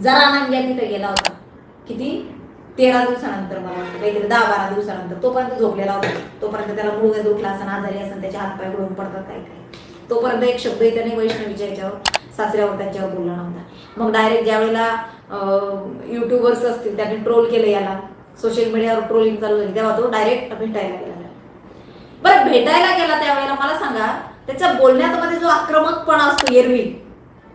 जरा नांग्या तिथं गेला होता. किती? तेरा दिवसानंतर मला वाटतं. काहीतरी दहा बारा दिवसानंतर. तोपर्यंत झोपलेला होता. तोपर्यंत त्याला मुळगत उठला असं आजारी असं त्याचे हातपाय गळून पडतात काय काय तोपर्यंत एक शब्दही त्याने वैष्णवीच्या याच्यावर सासऱ्यावर त्यांच्यावर बोलला नव्हता. मग डायरेक्ट ज्या वेळेला युट्यूबर्स असतील त्यांनी ट्रोल केलं याला. सोशल मीडियावर ट्रोलिंग चालू झाली. तेव्हा तो डायरेक्ट भेटायला गेला. बरं भेटायला गेला त्यावेळेला. मला सांगा त्याच्या बोलण्यात मध्ये जो आक्रमकपणा असतो एरवी.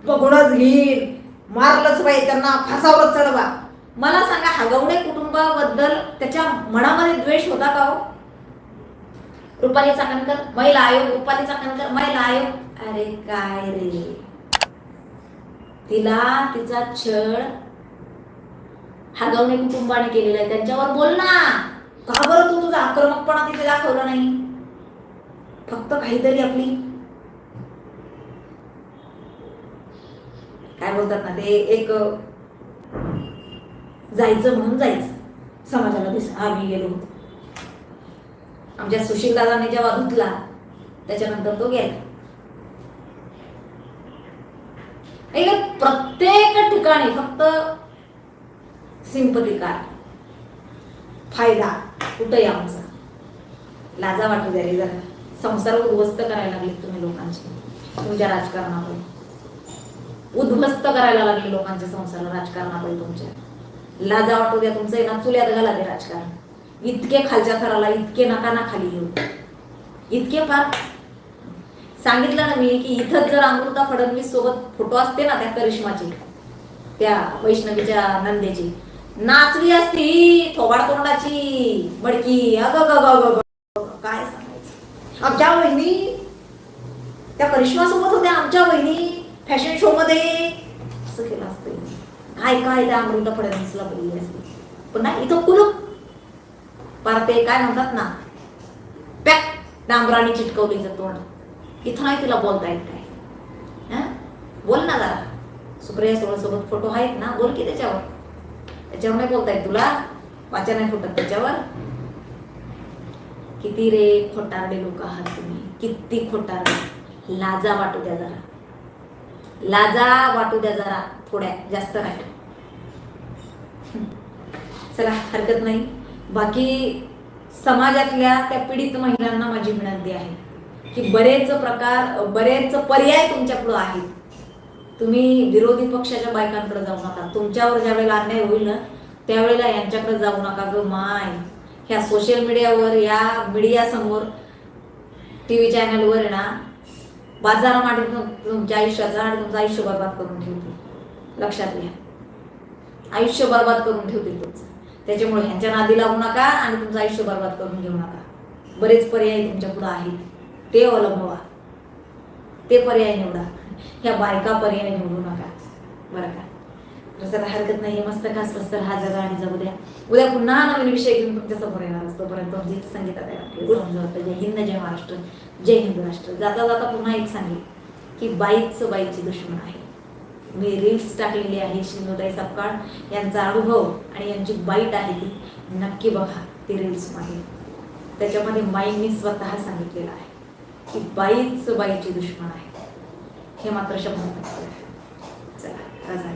बघूनच घेईल? मारलंच पाहिजे त्यांना फासावर चढवा. मला सांगा हगवणे कुटुंबाबद्दल त्याच्या मनामध्ये द्वेष होता का हो? रुपाली चाकणकर महिला आयोग रुपाली चाकणकर महिला आयोग. अरे काय रे? तिला तिचा छळ हगवणे कुटुंबाने केलेला आहे. त्यांच्यावर बोल ना. का बरं तू तुझा आक्रमकपणा तिथे दाखवला नाही? फक्त काहीतरी आपली काय बोलतात ना ते एक जायचं म्हणून जायचं. समाजाला दिस आम्ही गेलो. होतो आमच्या सुशील दादाने जेव्हा धुतला त्याच्यानंतर तो गेला. प्रत्येक ठिकाणी फक्त सिंपती काय फायदा कुठंही आमचा. लाजा वाटू द्या रे जरा. संसार उद्ध्वस्त करायला लागले तुम्ही लोकांचे. तुमच्या राजकारणामुळे उद्ध्वस्त करायला लागले लोकांच्या संसार राजकारणामुळे तुमच्या. लाजा वाटू द्या तुमचं आहे ना चुल्यात घाला ते राजकारण. इतके खालच्या थराला इतके नका ना खाली येऊ. इतके फार. सांगितलं ना मी की इथंच जर अमृता फडणवीस सोबत फोटो असते ना त्या करिश्माचे त्या वैष्णवीच्या नंदेची. नाचली असती थोबाड तोंडाची मडकी अग ग ग काय सांगायचं? आमच्या वहिनी त्या करिश्मा सोबत होत्या आमच्या वहिनी. फॅशन शो मध्ये असं केलं असतं. काय काय त्या अमृता फडणवीसला बोलली असते. पण नाही इथं कुलूप. पार ते काय म्हणतात ना पॅक डांबराने चिटकवलीचं तोंड. इथं नाही तिला बोलता येत काय. बोल ना जरा. सुप्रिया सोबत सोबत फोटो आहेत ना बोल की त्याच्यावर. त्याच्यावर नाही बोलता येत तुला. वाचा नाही फुटत त्याच्यावर. किती रे खोटारडे लोक आहात तुम्ही. किती खोटारडे. लाजा वाटू द्या जरा. लाजा वाटू द्या जरा थोड्या जास्त नाही. चला हरकत नाही. बाकी समाजातल्या त्या पीडित महिलांना माझी विनंती आहे की बरेच प्रकार बरेच पर्याय तुमच्याकडं आहेत. तुम्ही विरोधी पक्षाच्या बायकांकडे जाऊ नका. तुमच्यावर ज्या वेळेला अन्याय होईल ना त्यावेळेला यांच्याकडे जाऊ नका ग माय. ह्या सोशल मीडियावर या मीडियासमोर टी व्ही चॅनलवर ना बाजारा तुमच्या आयुष्याचा आणि तुमचं आयुष्य बर्बाद करून ठेवतील लक्षात घ्या. आयुष्य बर्बाद करून ठेवतील तुमचं. त्याच्यामुळे ह्यांच्या नादी लागू नका आणि तुमचं आयुष्य बर्बाद करून घेऊ नका. बरेच पर्याय तुमच्यापुढे आहेत. ते अवलंबवा. ते पर्याय निवडा. ह्या बायका पर्याय निवडू नका. बरं का? चला हरकत नाही मस्त खास मस्त हा जगा आणि जगू द्या. उद्या पुन्हा नवीन विषय घेऊन तुमच्यासमोर येणार असतो. पर्यंत तुमची संगीतात समजवतं जय हिंद जय महाराष्ट्र. जय हिंद राष्ट्र जाता जाता पुन्हा एक सांगेल की बाईच बाईची दुश्मन आहे. मी रील्स टाकलेली आहे शिंदोताई सपकाळ. यांचा अनुभव आणि यांची बाईट आहे ती. नक्की बघा ती रील्समध्ये त्याच्यामध्ये माईंनी स्वतः सांगितलेलं आहे की बाईच बाईची दुश्मन आहे. हे मात्र आहे. चला रजा